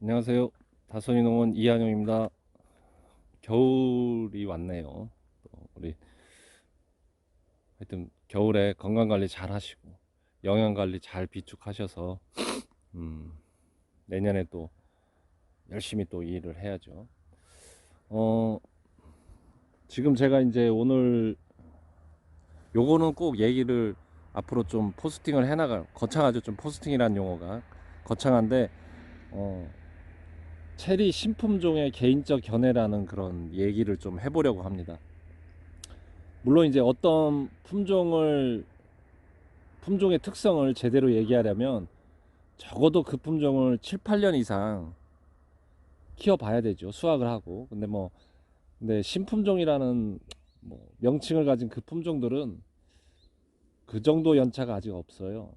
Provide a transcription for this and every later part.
안녕하세요. 다선이 농원 이한용입니다. 겨울이 왔네요. 또 우리 하여튼 겨울에 건강 관리 잘 하시고 영양 관리 잘 비축하셔서 음, 내년에 또 열심히 또 일을 해야죠. 어, 지금 제가 이제 오늘 요거는 꼭 얘기를 앞으로 좀 포스팅을 해나갈 거창하죠. 좀 포스팅이라는 용어가 거창한데 어, 체리 신품종의 개인적 견해라는 그런 얘기를 좀 해보려고 합니다. 물론 이제 어떤 품종을 품종의 특성을 제대로 얘기하려면 적어도 그 품종을 7, 8년 이상 키워봐야 되죠. 수확을 하고. 근데 뭐 근데 신품종이라는 뭐 명칭을 가진 그 품종들은 그 정도 연차가 아직 없어요.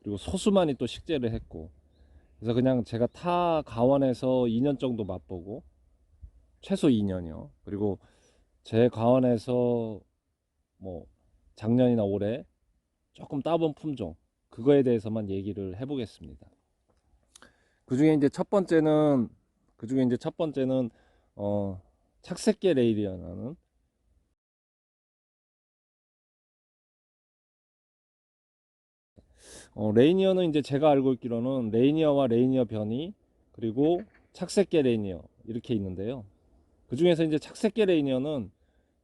그리고 소수만이 또 식재를 했고 그래서 그냥 제가 타 가원에서 2년 정도 맛보고 최소 2년이요. 그리고 제 가원에서 뭐 작년이나 올해 조금 따본 품종 그거에 대해서만 얘기를 해보겠습니다. 그 중에 이제 첫 번째는 그 중에 이제 첫 번째는 어 착색계 레일이라는 어, 레이니어는 이제 제가 알고 있기로는 레이니어와 레이니어 변이 그리고 착색계 레이니어 이렇게 있는데요. 그 중에서 이제 착색계 레이니어는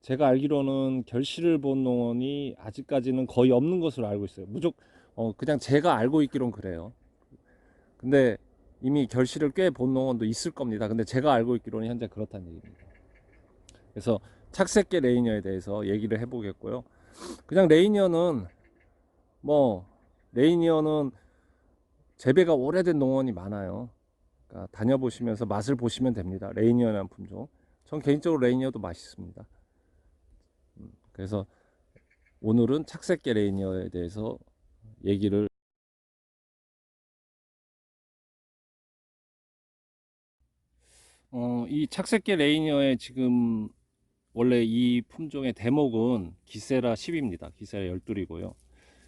제가 알기로는 결실을 본 농원이 아직까지는 거의 없는 것으로 알고 있어요. 무조 어, 그냥 제가 알고 있기로는 그래요. 근데 이미 결실을 꽤 본 농원도 있을 겁니다. 근데 제가 알고 있기로는 현재 그렇다는 얘기입니다. 그래서 착색계 레이니어에 대해서 얘기를 해보겠고요. 그냥 레이니어는 뭐 레이니어는 재배가 오래된 농원이 많아요. 그러니까 다녀보시면서 맛을 보시면 됩니다. 레이니어라는 품종. 전 개인적으로 레이니어도 맛있습니다. 음, 그래서 오늘은 착색계 레이니어에 대해서 얘기를 어, 이 착색계 레이니어의 지금 원래 이 품종의 대목은 기세라 10입니다. 기세라 12이고요.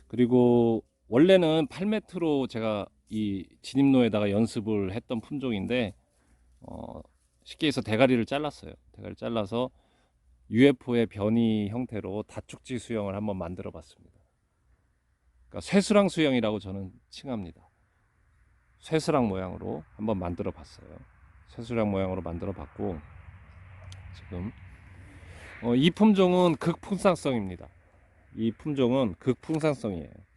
그리고 원래는 8m로 제가 이 진입로에다가 연습을 했던 품종인데 어, 쉽게 해서 대가리를 잘랐어요. 대가리 잘라서 UFO의 변이 형태로 다축지 수영을 한번 만들어 봤습니다. 그러니까 쇠수랑 수영이라고 저는 칭합니다. 쇠수랑 모양으로 한번 만들어 봤어요. 쇠수랑 모양으로 만들어 봤고 지금 어, 이 품종은 극풍상성입니다. 이 품종은 극풍상성이에요.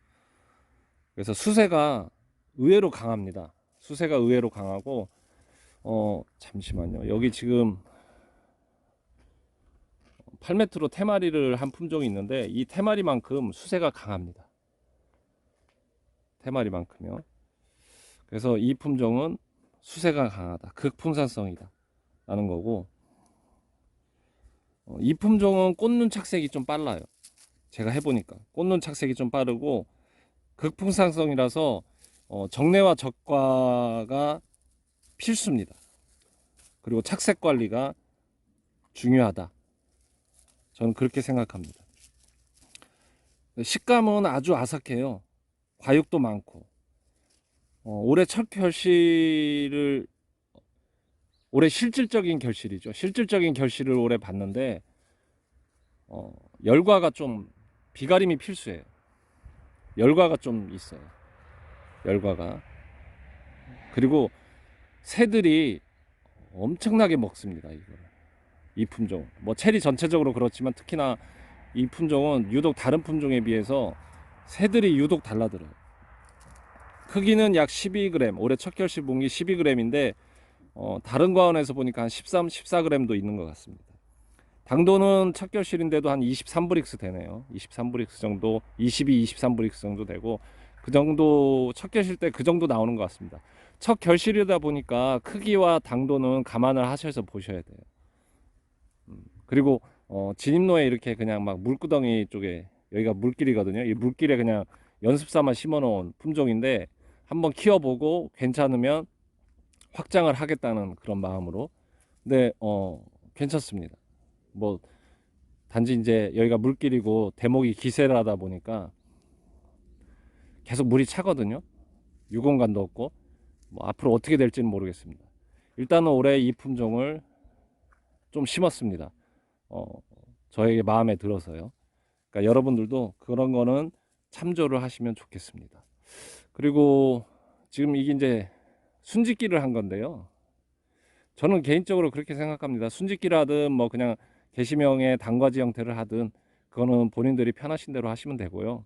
그래서 수세가 의외로 강합니다. 수세가 의외로 강하고 어 잠시만요. 여기 지금 8m로 테마리를 한 품종이 있는데 이 테마리만큼 수세가 강합니다. 테마리만큼요. 그래서 이 품종은 수세가 강하다. 극풍산성이다. 라는 거고 어, 이 품종은 꽃눈 착색이 좀 빨라요. 제가 해보니까 꽃눈 착색이 좀 빠르고 극풍상성이라서 어, 정례와 적과가 필수입니다. 그리고 착색 관리가 중요하다. 저는 그렇게 생각합니다. 식감은 아주 아삭해요. 과육도 많고. 어, 올해 첫 결실을 올해 실질적인 결실이죠. 실질적인 결실을 올해 봤는데 어, 열과가 좀 비가림이 필수예요. 열과가 좀 있어요. 열과가. 그리고 새들이 엄청나게 먹습니다. 이거를. 이 품종. 뭐 체리 전체적으로 그렇지만 특히나 이 품종은 유독 다른 품종에 비해서 새들이 유독 달라들어요. 크기는 약 12g. 올해 첫 결실 본게 12g인데 어, 다른 과원에서 보니까 한 13, 14g도 있는 것 같습니다. 당도는 첫 결실인데도 한 23브릭스 되네요. 23브릭스 정도, 22, 23브릭스 정도 되고 그 정도 첫 결실 때 그 정도 나오는 것 같습니다. 첫 결실이다 보니까 크기와 당도는 감안을 하셔서 보셔야 돼요. 음, 그리고 어, 진입로에 이렇게 그냥 막 물구덩이 쪽에 여기가 물길이거든요. 이 물길에 그냥 연습 삼아 심어 놓은 품종인데 한번 키워보고 괜찮으면 확장을 하겠다는 그런 마음으로 근데 어 괜찮습니다. 뭐 단지 이제 여기가 물길이고 대목이 기세라다 보니까 계속 물이 차거든요. 유공간도 없고 뭐 앞으로 어떻게 될지는 모르겠습니다. 일단은 올해 이 품종을 좀 심었습니다. 어, 저에게 마음에 들어서요. 그러니까 여러분들도 그런 거는 참조를 하시면 좋겠습니다. 그리고 지금 이게 이제 순짓기를 한 건데요. 저는 개인적으로 그렇게 생각합니다. 순짓기를 하든 뭐 그냥 게시명의 단과지 형태를 하든 그거는 본인들이 편하신 대로 하시면 되고요.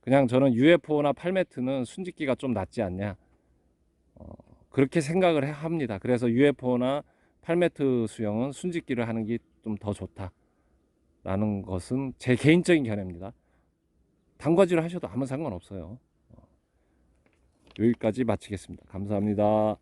그냥 저는 UFO나 팔매트는 순짓기가 좀 낫지 않냐. 어, 그렇게 생각을 해- 합니다. 그래서 UFO나 팔매트 수영은 순짓기를 하는 게 좀 더 좋다라는 것은 제 개인적인 견해입니다. 단과지를 하셔도 아무 상관없어요. 어, 여기까지 마치겠습니다. 감사합니다.